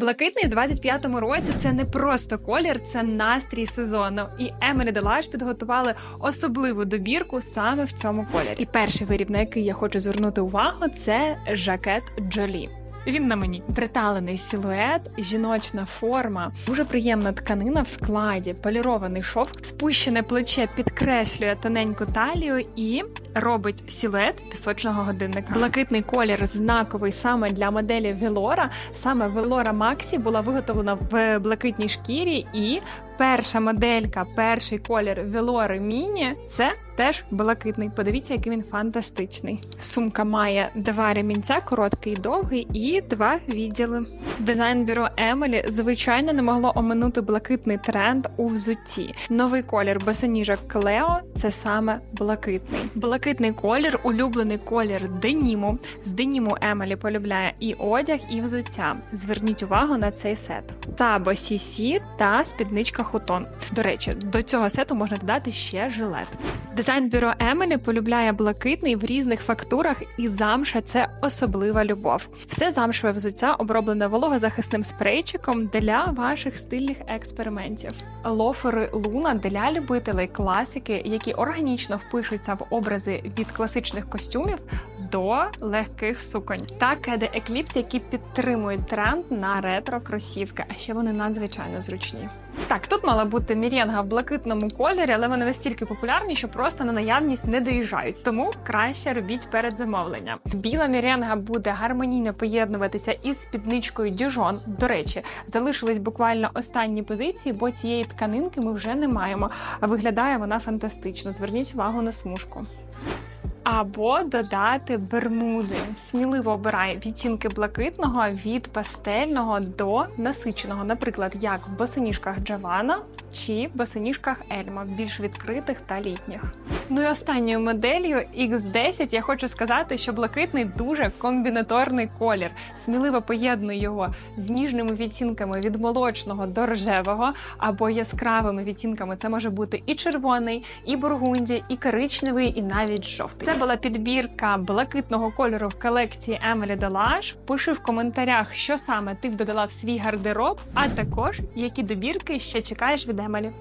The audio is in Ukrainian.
Блакитний у 25-му році це не просто колір, це настрій сезону. І Емелі Делаш підготували особливу добірку саме в цьому кольорі. І перший виріб, на який я хочу звернути увагу, це жакет Джолі. Він на мені приталений силует, жіночна форма, дуже приємна тканина в складі, полірований шовк, спущене плече підкреслює тоненьку талію і робить силует пісочного годинника. Блакитний колір знаковий саме для моделі Велора. Саме Велора Максі була виготовлена в блакитній шкірі, і перша моделька, перший колір Велори Міні це теж блакитний. Подивіться, який він фантастичний. Сумка має два ремінця, короткий і довгий, і два відділи. Дизайн-бюро Емелі звичайно не могло оминути блакитний тренд у взутті. Новий колір босоніжок Клео це саме блакитний. Блакитний колір, улюблений колір деніму. З деніму Емелі полюбляє і одяг, і взуття. Зверніть увагу на цей сет. Сабо Сісі та спідничка Хутон. До речі, до цього сету можна додати ще жилет. Дизайн-бюро Емелі полюбляє блакитний в різних фактурах, і замша це особлива любов. Все замшеве взуття оброблене вологозахисним спрейчиком для ваших стильних експериментів. Лофери Луна для любителей класики, які органічно впишуться в образи від класичних костюмів до легких суконь. Та кеди Eclipse, які підтримують тренд на ретро кросівки, а ще вони надзвичайно зручні. Так, тут мала бути мірєнга в блакитному кольорі, але вони настільки популярні, що просто на наявність не доїжджають. Тому краще робіть перед замовленням. Біла мірєнга буде гармонійно поєднуватися із спідничкою Дюжон. До речі, залишились буквально останні позиції, бо цієї тканинки ми вже не маємо. А виглядає вона фантастично. Зверніть увагу на смужку. Або додати бермуди. Сміливо обирай відтінки блакитного від пастельного до насиченого, наприклад, як в босоніжках Джавана чи босоніжках Ельма, більш відкритих та літніх. Ну і останньою моделлю X10 я хочу сказати, що блакитний дуже комбінаторний колір. Сміливо поєднує його з ніжними відтінками від молочного до рожевого або яскравими відтінками. Це може бути і червоний, і бургунді, і коричневий, і навіть жовтий. Це була підбірка блакитного кольору в колекції Emily Delage. Пиши в коментарях, що саме ти б додала в свій гардероб, а також які добірки ще чекаєш від Емелі.